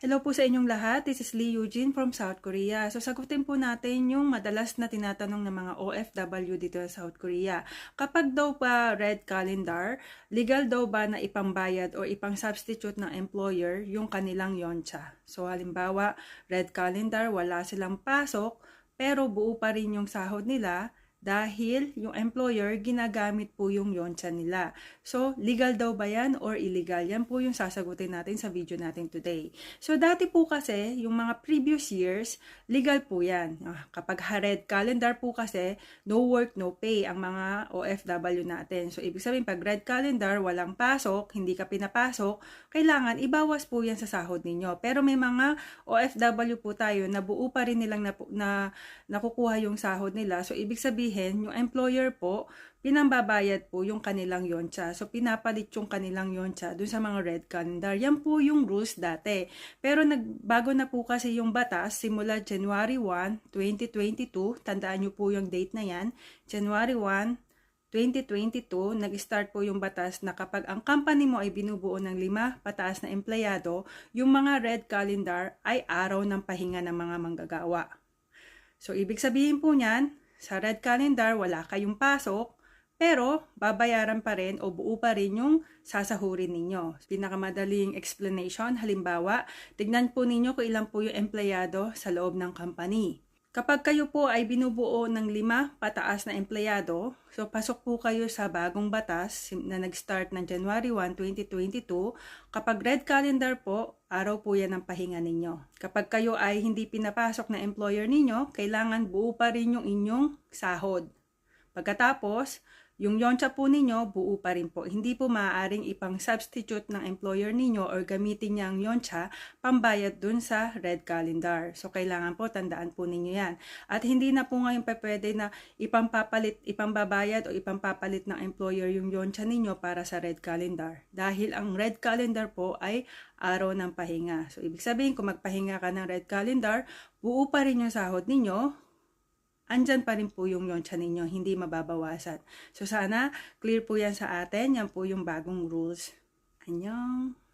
Hello po sa inyong lahat. This is Lee Eugene from South Korea. So sagutin po natin yung madalas na tinatanong ng mga OFW dito sa South Korea. Kapag daw pa red calendar, legal daw ba na ipambayad o ipang substitute ng employer yung kanilang yoncha? So halimbawa, red calendar, wala silang pasok, pero buo pa rin yung sahod nila dahil yung employer ginagamit po yung yoncha nila. So, legal daw ba yan or illegal? Yan po yung sasagutin natin sa video natin today. So, dati po kasi, yung mga previous years, legal po yan. Ah, Kapag red calendar po kasi, no work, no pay ang mga OFW natin. So, ibig sabihin, pag red calendar, walang pasok, hindi ka pinapasok, kailangan ibawas po yan sa sahod ninyo. Pero may mga OFW po tayo na buo pa rin nilang na, na nakukuha yung sahod nila. So, ibig sabihin, yung employer po, pinambabayad po yung kanilang yoncha. So, pinapalit yung kanilang yoncha dun sa mga red calendar. Yan po yung rules dati. Pero nagbago na po kasi yung batas simula January 1, 2022. Tandaan nyo po yung date na yan. January 1, 2022, nag-start po yung batas na kapag ang company mo ay binubuo ng lima pataas na empleyado, yung mga red calendar ay araw ng pahinga ng mga manggagawa. So, ibig sabihin po niyan, sa red calendar, wala kayong pasok, pero babayaran pa rin o buo pa rin yung sasahurin ninyo. Pinakamadaling explanation, halimbawa, tignan po ninyo kung ilan po yung empleyado sa loob ng company. Kapag kayo po ay binubuo ng lima pataas na empleyado, so pasok po kayo sa bagong batas na nag-start ng January 1, 2022. Kapag red calendar po, araw po yan ang pahinga ninyo. Kapag kayo ay hindi pinapasok na employer ninyo, kailangan buo pa rin yung inyong sahod. Pagkatapos, yung yoncha po ninyo, buo pa rin po. Hindi po maaaring ipang substitute ng employer ninyo or gamitin niya ang yoncha pambayad dun sa red calendar. So, kailangan po, tandaan po ninyo yan. At hindi na po ngayon pa pwede na ipampapalit, ipambabayad o ipampapalit ng employer yung yoncha ninyo para sa red calendar. Dahil ang red calendar po ay araw ng pahinga. So, ibig sabihin, kung magpahinga ka ng red calendar, buo pa rin yung sahod ninyo, andyan pa rin po yung yoncha ninyo, hindi mababawasan. So sana clear po yan sa atin, yan po yung bagong rules. Anyong!